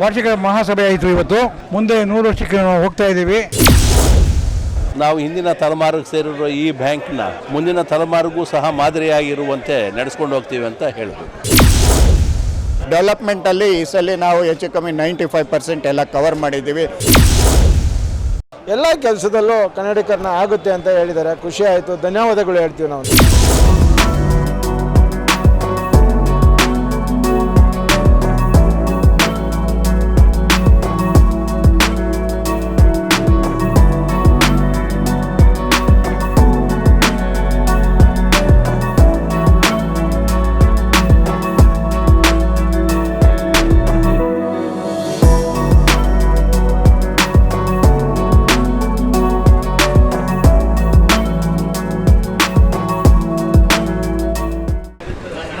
ವಾರ್ಷಿಕ ಮಹಾಸಭೆ ಆಯಿತು ಇವತ್ತು. ಮುಂದೆ ನೂರು ವರ್ಷಕ್ಕೆ ನಾವು ಹೋಗ್ತಾ ಇದ್ದೀವಿ. ನಾವು ಹಿಂದಿನ ತಲೆಮಾರಿಗೆ ಸೇರಿರೋ ಈ ಬ್ಯಾಂಕ್ನ ಮುಂದಿನ ತಲೆಮಾರಿಗೂ ಸಹ ಮಾದರಿಯಾಗಿರುವಂತೆ ನಡೆಸ್ಕೊಂಡು ಹೋಗ್ತೀವಿ ಅಂತ ಹೇಳ್ಬೋದು. ಡೆವಲಪ್ಮೆಂಟಲ್ಲಿ ಈ ಸಲ ನಾವು ಹೆಚ್ಚು ಕಮ್ಮಿ ನೈಂಟಿ ಫೈವ್ ಪರ್ಸೆಂಟ್ ಎಲ್ಲ ಕವರ್ ಮಾಡಿದ್ದೀವಿ. ಎಲ್ಲ ಕೆಲಸದಲ್ಲೂ ಕನ್ನಡೀಕರಣ ಆಗುತ್ತೆ ಅಂತ ಹೇಳಿದ್ದಾರೆ. ಖುಷಿ ಆಯಿತು. ಧನ್ಯವಾದಗಳು ಹೇಳ್ತೀವಿ ನಾವು.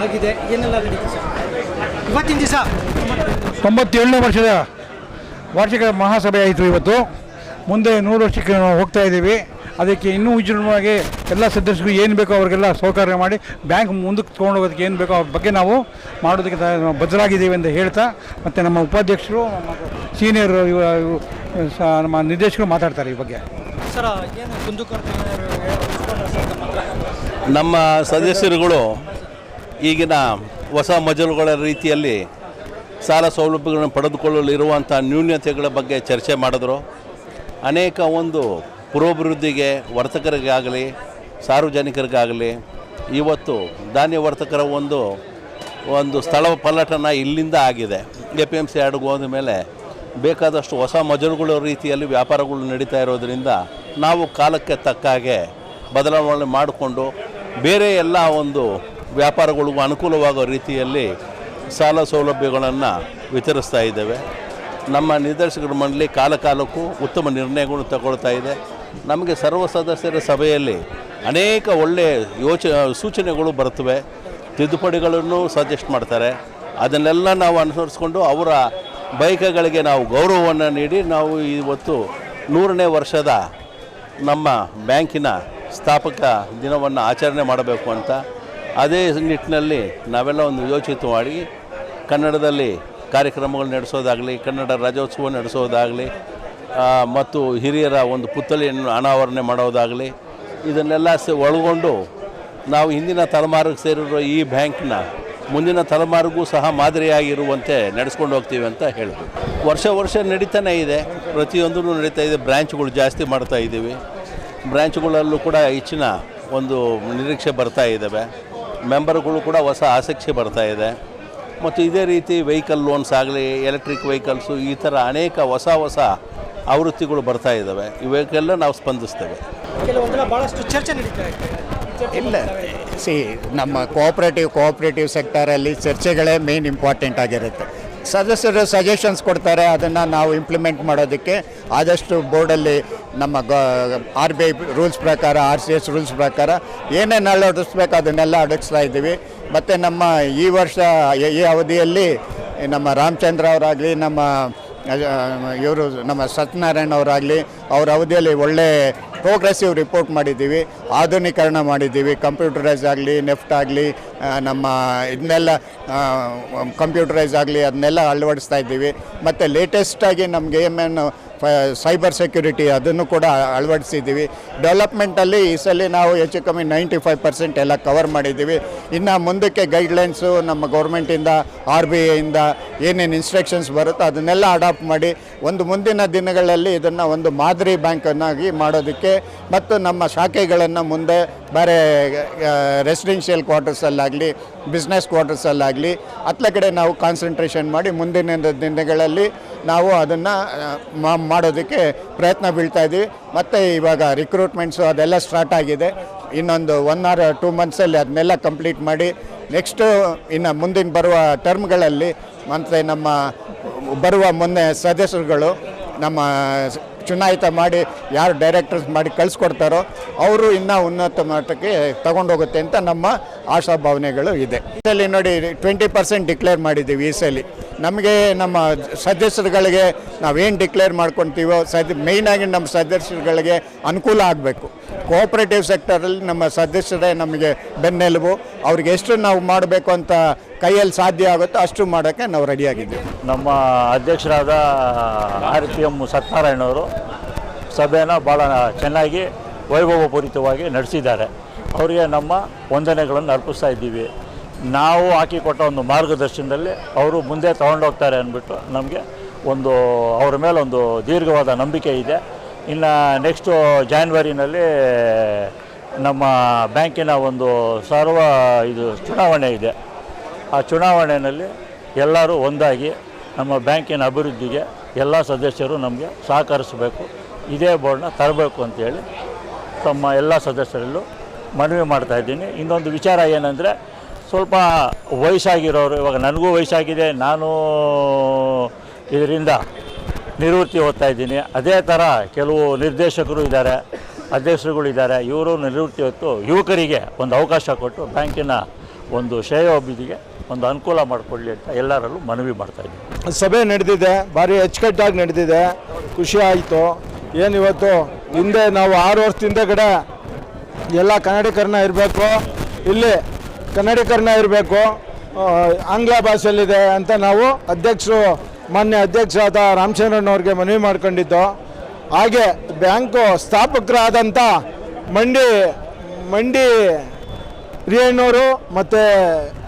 ಆಗಿದೆ ಏನೆಲ್ಲ ನಡೀತು ಸರ್? ಇವತ್ತಿನ ದಿವಸ ತೊಂಬತ್ತೇಳನೇ ವರ್ಷದ ವಾರ್ಷಿಕ ಮಹಾಸಭೆ ಆಯಿತು ಇವತ್ತು. ಮುಂದೆ ನೂರು ವರ್ಷಕ್ಕೆ ನಾವು ಹೋಗ್ತಾ ಇದ್ದೀವಿ. ಅದಕ್ಕೆ ಇನ್ನೂ ವಿಜೃಂಭವಾಗಿ ಎಲ್ಲ ಸದಸ್ಯರಿಗೂ ಏನು ಬೇಕೋ ಅವ್ರಿಗೆಲ್ಲ ಸೌಕರ್ಯ ಮಾಡಿ ಬ್ಯಾಂಕ್ ಮುಂದಕ್ಕೆ ತೊಗೊಂಡೋಗೋದಕ್ಕೆ ಏನು ಬೇಕೋ ಅವ್ರ ಬಗ್ಗೆ ನಾವು ಮಾಡೋದಕ್ಕೆ ತ- ನಾವು ಬದ್ಧರಾಗಿದ್ದೀವಿ ಅಂತ ಹೇಳ್ತಾ ಮತ್ತು ನಮ್ಮ ಉಪಾಧ್ಯಕ್ಷರು ಸೀನಿಯರ್ ಇವ ಇವು ನಮ್ಮ ನಿರ್ದೇಶಕರು ಮಾತಾಡ್ತಾರೆ ಈ ಬಗ್ಗೆ. ಸರ್ ಏನು? ನಮ್ಮ ಸದಸ್ಯರುಗಳು ಈಗಿನ ಹೊಸ ಮಜಲುಗಳ ರೀತಿಯಲ್ಲಿ ಸಾಲ ಸೌಲಭ್ಯಗಳನ್ನು ಪಡೆದುಕೊಳ್ಳಲು ಇರುವಂಥ ನ್ಯೂನ್ಯತೆಗಳ ಬಗ್ಗೆ ಚರ್ಚೆ ಮಾಡಿದ್ರು. ಅನೇಕ ಒಂದು ಪುರೋಭಿವೃದ್ಧಿಗೆ ವರ್ತಕರಿಗಾಗಲಿ, ಸಾರ್ವಜನಿಕರಿಗಾಗಲಿ ಇವತ್ತು ಧಾನ್ಯ ವರ್ತಕರ ಒಂದು ಒಂದು ಸ್ಥಳ ಪಲ್ಲಟನ ಇಲ್ಲಿಂದ ಆಗಿದೆ. ಎ ಪಿ ಎಂ ಸಿ ಹೋದ ಮೇಲೆ ಬೇಕಾದಷ್ಟು ಹೊಸ ಮಜಲುಗಳ ರೀತಿಯಲ್ಲಿ ವ್ಯಾಪಾರಗಳು ನಡೀತಾ ಇರೋದರಿಂದ ನಾವು ಕಾಲಕ್ಕೆ ತಕ್ಕ ಹಾಗೆ ಬದಲಾವಣೆ ಮಾಡಿಕೊಂಡು ಬೇರೆ ಎಲ್ಲ ಒಂದು ವ್ಯಾಪಾರಗಳಿಗೂ ಅನುಕೂಲವಾಗೋ ರೀತಿಯಲ್ಲಿ ಸಾಲ ಸೌಲಭ್ಯಗಳನ್ನು ವಿತರಿಸ್ತಾ ಇದ್ದೇವೆ. ನಮ್ಮ ನಿರ್ದೇಶಕರ ಮಂಡಳಿ ಕಾಲಕಾಲಕ್ಕೂ ಉತ್ತಮ ನಿರ್ಣಯಗಳನ್ನು ತಗೊಳ್ತಾ ಇದೆ. ನಮಗೆ ಸರ್ವ ಸದಸ್ಯರ ಸಭೆಯಲ್ಲಿ ಅನೇಕ ಒಳ್ಳೆಯ ಯೋಚ, ಸೂಚನೆಗಳು ಬರ್ತವೆ ತಿದ್ದುಪಡಿಗಳನ್ನು ಸಜೆಸ್ಟ್ ಮಾಡ್ತಾರೆ. ಅದನ್ನೆಲ್ಲ ನಾವು ಅನುಸರಿಸ್ಕೊಂಡು ಅವರ ಬೈಕ್ಗಳಿಗೆ ನಾವು ಗೌರವವನ್ನು ನೀಡಿ ನಾವು ಇವತ್ತು ನೂರನೇ ವರ್ಷದ ನಮ್ಮ ಬ್ಯಾಂಕಿನ ಸ್ಥಾಪಕ ದಿನವನ್ನು ಆಚರಣೆ ಮಾಡಬೇಕು ಅಂತ ಅದೇ ನಿಟ್ಟಿನಲ್ಲಿ ನಾವೆಲ್ಲ ಒಂದು ಯೋಚಿತ ಮಾಡಿ ಕನ್ನಡದಲ್ಲಿ ಕಾರ್ಯಕ್ರಮಗಳು ನಡೆಸೋದಾಗಲಿ, ಕನ್ನಡ ರಾಜ್ಯೋತ್ಸವ ನಡೆಸೋದಾಗಲಿ ಮತ್ತು ಹಿರಿಯರ ಒಂದು ಪುತ್ಥಳಿಯನ್ನು ಅನಾವರಣೆ ಮಾಡೋದಾಗಲಿ, ಇದನ್ನೆಲ್ಲ ಒಳಗೊಂಡು ನಾವು ಹಿಂದಿನ ತಲೆಮಾರಿಗೆ ಸೇರಿರೋ ಈ ಬ್ಯಾಂಕ್ನ ಮುಂದಿನ ತಲೆಮಾರಿಗೂ ಸಹ ಮಾದರಿಯಾಗಿರುವಂತೆ ನಡೆಸ್ಕೊಂಡು ಹೋಗ್ತೀವಿ ಅಂತ ಹೇಳಿದ್ರು ವರ್ಷ ವರ್ಷ ನಡೀತಾನೆ ಇದೆ. ಪ್ರತಿಯೊಂದೂ ನಡೀತಾ ಇದೆ. ಬ್ರ್ಯಾಂಚ್ಗಳು ಜಾಸ್ತಿ ಮಾಡ್ತಾ ಇದ್ದೀವಿ. ಬ್ರ್ಯಾಂಚ್ಗಳಲ್ಲೂ ಕೂಡ ಹೆಚ್ಚಿನ ಒಂದು ನಿರೀಕ್ಷೆ ಬರ್ತಾ ಇದ್ದಾವೆ. ಮೆಂಬರ್ಗಳು ಕೂಡ ಹೊಸ ಆಸಕ್ತಿ ಬರ್ತಾ ಇದೆ. ಮತ್ತು ಇದೇ ರೀತಿ ವೆಹಿಕಲ್ ಲೋನ್ಸ್ ಆಗಲಿ ಎಲೆಕ್ಟ್ರಿಕ್ ವೆಹಿಕಲ್ಸು ಈ ಥರ ಅನೇಕ ಹೊಸ ಹೊಸ ಆವೃತ್ತಿಗಳು ಬರ್ತಾ ಇದ್ದಾವೆ. ಇವಕ್ಕೆಲ್ಲ ನಾವು ಸ್ಪಂದಿಸ್ತೇವೆ. ಕೆಲವೊಂದೆಲ್ಲ ಭಾಳಷ್ಟು ಚರ್ಚೆ ನಡೀತಾ ಇದೆ. ಚರ್ಚೆ ಇಲ್ಲ. ಸಿ ನಮ್ಮ ಕೋಆಪ್ರೇಟಿವ್ ಕೋಆಪ್ರೇಟಿವ್ ಸೆಕ್ಟರಲ್ಲಿ ಚರ್ಚೆಗಳೇ ಮೇನ್ ಇಂಪಾರ್ಟೆಂಟ್ ಆಗಿರುತ್ತೆ. ಸದಸ್ಯರು ಸಜೆಷನ್ಸ್ ಕೊಡ್ತಾರೆ, ಅದನ್ನು ನಾವು ಇಂಪ್ಲಿಮೆಂಟ್ ಮಾಡೋದಕ್ಕೆ. ಆದಷ್ಟು ಬೋರ್ಡಲ್ಲಿ ನಮ್ಮ ಗ ಆರ್ ಬಿ ಐ ರೂಲ್ಸ್ ಪ್ರಕಾರ ಆರ್ ಸಿ ಎಸ್ ರೂಲ್ಸ್ ಪ್ರಕಾರ ಏನೇನು ಅಳವಡಿಸ್ಬೇಕು ಅದನ್ನೆಲ್ಲ ಅಡಗಿಸ್ತಾ ಇದ್ದೀವಿ. ಮತ್ತು ನಮ್ಮ ಈ ವರ್ಷ, ಈ- ಅವಧಿಯಲ್ಲಿ ನಮ್ಮ ರಾಮಚಂದ್ರ ಅವರಾಗಲಿ, ನಮ್ಮ ಇವರು ನಮ್ಮ ಸತ್ಯನಾರಾಯಣ ಅವರಾಗಲಿ, ಅವ್ರ ಅವಧಿಯಲ್ಲಿ ಒಳ್ಳೆ ಪ್ರೋಗ್ರೆಸಿವ್ ರಿಪೋರ್ಟ್ ಮಾಡಿದ್ದೀವಿ, ಆಧುನೀಕರಣ ಮಾಡಿದ್ದೀವಿ ಕಂಪ್ಯೂಟರೈಸ್ ಆಗಲಿ, ನೆಫ್ಟ್ ಆಗಲಿ ನಮ್ಮ ಇದನ್ನೆಲ್ಲ ಕಂಪ್ಯೂಟರೈಸ್ ಆಗಲಿ, ಅದನ್ನೆಲ್ಲ ಅಳವಡಿಸ್ತಾ ಇದ್ದೀವಿ. ಮತ್ತು ಲೇಟೆಸ್ಟಾಗಿ ನಮಗೆ ಏನೇನು ಸೈಬರ್ ಸೆಕ್ಯೂರಿಟಿ ಅದನ್ನು ಕೂಡ ಅಳವಡಿಸಿದ್ದೀವಿ. ಡೆವಲಪ್ಮೆಂಟಲ್ಲಿ ಈ ಸಲ ನಾವು ಹೆಚ್ಚು ಕಮ್ಮಿ ನೈಂಟಿ ಫೈವ್ ಪರ್ಸೆಂಟ್ ಎಲ್ಲ ಕವರ್ ಮಾಡಿದ್ದೀವಿ. ಇನ್ನು ಮುಂದಕ್ಕೆ ಗೈಡ್ಲೈನ್ಸು ನಮ್ಮ ಗೌರ್ಮೆಂಟಿಂದ, ಆರ್ ಬಿ ಐಯಿಂದ ಏನೇನು ಇನ್ಸ್ಟ್ರಕ್ಷನ್ಸ್ ಬರುತ್ತೋ ಅದನ್ನೆಲ್ಲ ಅಡಾಪ್ಟ್ ಮಾಡಿ ಒಂದು ಮುಂದಿನ ದಿನಗಳಲ್ಲಿ ಇದನ್ನು ಒಂದು ಮಾದರಿ ಬ್ಯಾಂಕನ್ನಾಗಿ ಮಾಡೋದಕ್ಕೆ ಮತ್ತು ನಮ್ಮ ಶಾಖೆಗಳನ್ನು ಮುಂದೆ ಬೇರೆ ರೆಸಿಡೆನ್ಷಿಯಲ್ ಕ್ವಾರ್ಟರ್ಸಲ್ಲಾಗಲಿ ಬಿಸ್ನೆಸ್ ಕ್ವಾರ್ಟರ್ಸಲ್ಲಾಗಲಿ ಅತ್ಲ ಕಡೆ ನಾವು ಕಾನ್ಸಂಟ್ರೇಷನ್ ಮಾಡಿ ಮುಂದಿನ ದಿನಗಳಲ್ಲಿ ನಾವು ಅದನ್ನು ಮಾಡೋದಕ್ಕೆ ಪ್ರಯತ್ನ ಬೀಳ್ತಾ ಇದ್ದೀವಿ ಮತ್ತು ಇವಾಗ ರಿಕ್ರೂಟ್ಮೆಂಟ್ಸು ಅದೆಲ್ಲ ಸ್ಟಾರ್ಟ್ ಆಗಿದೆ. ಇನ್ನೊಂದು ಒನ್ ಆರ್ ಟೂ ಮಂತ್ಸಲ್ಲಿ ಅದನ್ನೆಲ್ಲ ಕಂಪ್ಲೀಟ್ ಮಾಡಿ ನೆಕ್ಸ್ಟು ಇನ್ನು ಮುಂದಿನ ಬರುವ ಟರ್ಮ್ಗಳಲ್ಲಿ ಮತ್ತು ನಮ್ಮ ಬರುವ ಮೊನ್ನೆ ಸದಸ್ಯರುಗಳು ನಮ್ಮ ಚುನಾಯಿತ ಮಾಡಿ ಯಾರು ಡೈರೆಕ್ಟರ್ಸ್ ಮಾಡಿ ಕಳಿಸ್ಕೊಡ್ತಾರೋ ಅವರು ಇನ್ನೂ ಉನ್ನತ ಮಟ್ಟಕ್ಕೆ ತಗೊಂಡೋಗುತ್ತೆ ಅಂತ ನಮ್ಮ ಆಶಾಭಾವನೆಗಳು ಇದೆ. ಇದರಲ್ಲಿ ನೋಡಿ ಟ್ವೆಂಟಿ ಪರ್ಸೆಂಟ್ ಡಿಕ್ಲೇರ್ ಮಾಡಿದ್ದೀವಿ ಈ ಸಲ. ನಮಗೆ ನಮ್ಮ ಸದಸ್ಯರುಗಳಿಗೆ ನಾವೇನು ಡಿಕ್ಲೇರ್ ಮಾಡ್ಕೊತೀವೋ ಸದ್ ಮೇಯ್ನಾಗಿ ನಮ್ಮ ಸದಸ್ಯರುಗಳಿಗೆ ಅನುಕೂಲ ಆಗಬೇಕು. ಕೋಆಪ್ರೇಟಿವ್ ಸೆಕ್ಟರಲ್ಲಿ ನಮ್ಮ ಸದಸ್ಯರೇ ನಮಗೆ ಬೆನ್ನೆಲುಬು. ಅವ್ರಿಗೆ ಎಷ್ಟು ನಾವು ಮಾಡಬೇಕು ಅಂತ ಕೈಯಲ್ಲಿ ಸಾಧ್ಯ ಆಗುತ್ತೋ ಅಷ್ಟು ಮಾಡೋಕ್ಕೆ ನಾವು ರೆಡಿಯಾಗಿದ್ದೀವಿ ನಮ್ಮ ಅಧ್ಯಕ್ಷರಾದ ಆರ್ ಪಿ ಎಂ ಸತ್ಯನಾರಾಯಣವರು ಸಭೆನ ಭಾಳ ಚೆನ್ನಾಗಿ ವೈಭವಪೂರಿತವಾಗಿ ನಡೆಸಿದ್ದಾರೆ. ಅವರಿಗೆ ನಮ್ಮ ವಂದನೆಗಳನ್ನು ಅರ್ಪಿಸ್ತಾ ಇದ್ದೀವಿ. ನಾವು ಹಾಕಿಕೊಟ್ಟ ಒಂದು ಮಾರ್ಗದರ್ಶನದಲ್ಲಿ ಅವರು ಮುಂದೆ ತಗೊಂಡೋಗ್ತಾರೆ ಅಂದ್ಬಿಟ್ಟು ನಮಗೆ ಒಂದು, ಅವರ ಮೇಲೆ ಒಂದು ದೀರ್ಘವಾದ ನಂಬಿಕೆ ಇದೆ. ಇನ್ನು ನೆಕ್ಸ್ಟು ಜಾನ್ವರಿನಲ್ಲಿ ನಮ್ಮ ಬ್ಯಾಂಕಿನ ಒಂದು ಸರ್ವ ಇದು ಚುನಾವಣೆ ಇದೆ. ಆ ಚುನಾವಣೆಯಲ್ಲಿ ಎಲ್ಲರೂ ಒಂದಾಗಿ ನಮ್ಮ ಬ್ಯಾಂಕಿನ ಅಭಿವೃದ್ಧಿಗೆ ಎಲ್ಲ ಸದಸ್ಯರು ನಮಗೆ ಸಹಕರಿಸಬೇಕು, ಇದೇ ಬೋರ್ಡ್ನ ತರಬೇಕು ಅಂತೇಳಿ ತಮ್ಮ ಎಲ್ಲ ಸದಸ್ಯರಲ್ಲೂ ಮನವಿ ಮಾಡ್ತಾ ಇದ್ದೀನಿ. ಇನ್ನೊಂದು ವಿಚಾರ ಏನಂದರೆ ಸ್ವಲ್ಪ ವಯಸ್ಸಾಗಿರೋರು, ಇವಾಗ ನನಗೂ ವಯಸ್ಸಾಗಿದೆ, ನಾನು ಇದರಿಂದ ನಿವೃತ್ತಿ ಹೋಗ್ತಾ ಇದ್ದೀನಿ. ಅದೇ ಥರ ಕೆಲವು ನಿರ್ದೇಶಕರು ಇದ್ದಾರೆ ಅಧ್ಯಕ್ಷರುಗಳಿದ್ದಾರೆ ಇವರು ನಿವೃತ್ತಿ ಹೊತ್ತು ಯುವಕರಿಗೆ ಒಂದು ಅವಕಾಶ ಕೊಟ್ಟು ಬ್ಯಾಂಕಿನ ಒಂದು ಶ್ರೇಯೋಭಿವೃದ್ಧಿಗೆ ಒಂದು ಅನುಕೂಲ ಮಾಡಿಕೊಳ್ಳಿ ಅಂತ ಎಲ್ಲರಲ್ಲೂ ಮನವಿ ಮಾಡ್ತಾ ಇದ್ದೀನಿ. ಸಭೆ ನಡೆದಿದೆ, ಭಾರಿ ಅಚ್ಚುಕಟ್ಟಾಗಿ ನಡೆದಿದೆ, ಖುಷಿ ಆಯಿತು. ಏನು ಇವತ್ತು? ಹಿಂದೆ ನಾವು ಆರು ವರ್ಷದಿಂದ ಕಡೆ ಎಲ್ಲ ಕನ್ನಡಿಗರನ್ನ ಇರಬೇಕು. ಇಲ್ಲಿ ಕನ್ನಡೀಕರಣ ಇರಬೇಕು ಆಂಗ್ಲ ಭಾಷೆಯಲ್ಲಿದೆ ಅಂತ ನಾವು ಅಧ್ಯಕ್ಷರು ಮಾನ್ಯ ಅಧ್ಯಕ್ಷರಾದ ರಾಮಚಂದ್ರನವ್ರಿಗೆ ಮನವಿ ಮಾಡ್ಕೊಂಡಿದ್ದು. ಹಾಗೆ ಬ್ಯಾಂಕು ಸ್ಥಾಪಕರಾದಂಥ ಮಂಡಿ ಮಂಡಿ ಹಿರಿಯಣ್ಣವರು ಮತ್ತು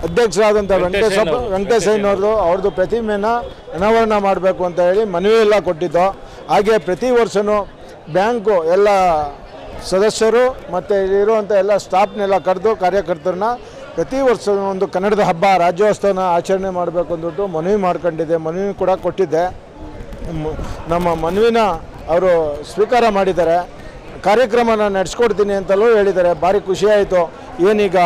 ಅಧ್ಯಕ್ಷರಾದಂಥ ವೆಂಕಟೇಶ ವೆಂಕಟೇಶಯ್ಯನವ್ರದ್ದು ಅವ್ರದ್ದು ಪ್ರತಿಮೆನ ಅನಾವರಣ ಮಾಡಬೇಕು ಅಂತ ಹೇಳಿ ಮನವಿ ಎಲ್ಲ ಕೊಟ್ಟಿದ್ದು. ಹಾಗೆ ಪ್ರತಿ ವರ್ಷವೂ ಬ್ಯಾಂಕು ಎಲ್ಲ ಸದಸ್ಯರು ಮತ್ತು ಇರುವಂಥ ಎಲ್ಲ ಸ್ಟಾಫ್ನೆಲ್ಲ ಕರೆದು ಕಾರ್ಯಕರ್ತರನ್ನ ಪ್ರತಿ ವರ್ಷ ಒಂದು ಕನ್ನಡದ ಹಬ್ಬ, ರಾಜ್ಯೋತ್ಸವನ ಆಚರಣೆ ಮಾಡಬೇಕು ಅಂದ್ಬಿಟ್ಟು ಮನವಿ ಮಾಡ್ಕೊಂಡಿದ್ದೆ. ಮನವಿ ಕೂಡ ಕೊಟ್ಟಿದ್ದೆ. ನಮ್ಮ ಮನವಿನ ಅವರು ಸ್ವೀಕಾರ ಮಾಡಿದ್ದಾರೆ. ಕಾರ್ಯಕ್ರಮನ ನಡೆಸ್ಕೊಡ್ತೀನಿ ಅಂತಲೂ ಹೇಳಿದ್ದಾರೆ. ಭಾರಿ ಖುಷಿಯಾಯಿತು ಏನೀಗ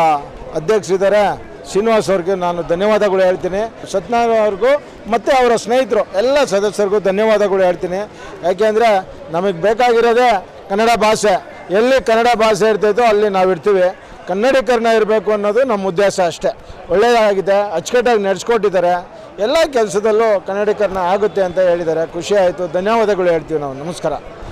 ಅಧ್ಯಕ್ಷರಿದ್ದಾರೆ ಶ್ರೀನಿವಾಸ್ ಅವ್ರಿಗೆ ನಾನು ಧನ್ಯವಾದಗಳು ಹೇಳ್ತೀನಿ. ಸತ್ಯನಾರಾಯಣ ಅವ್ರಿಗೂ ಮತ್ತು ಅವರ ಸ್ನೇಹಿತರು, ಎಲ್ಲ ಸದಸ್ಯರಿಗೂ ಧನ್ಯವಾದಗಳು ಹೇಳ್ತೀನಿ. ಯಾಕೆಂದರೆ ನಮಗೆ ಬೇಕಾಗಿರೋದೇ ಕನ್ನಡ ಭಾಷೆ. ಎಲ್ಲಿ ಕನ್ನಡ ಭಾಷೆ ಇರ್ತೈತೋ ಅಲ್ಲಿ ನಾವು ಇರ್ತೀವಿ ಕನ್ನಡೀಕರಣ ಇರಬೇಕು ಅನ್ನೋದು ನಮ್ಮ ಉದ್ದೇಶ ಅಷ್ಟೇ. ಒಳ್ಳೆಯದಾಗಿದೆ, ಅಚ್ಚುಕಟ್ಟಾಗಿ ನಡೆಸ್ಕೊಟ್ಟಿದ್ದಾರೆ. ಎಲ್ಲ ಕೆಲಸದಲ್ಲೂ ಕನ್ನಡೀಕರಣ ಆಗುತ್ತೆ ಅಂತ ಹೇಳಿದ್ದಾರೆ. ಖುಷಿ ಆಯಿತು. ಧನ್ಯವಾದಗಳು ಹೇಳ್ತೀವಿ ನಾವು. ನಮಸ್ಕಾರ.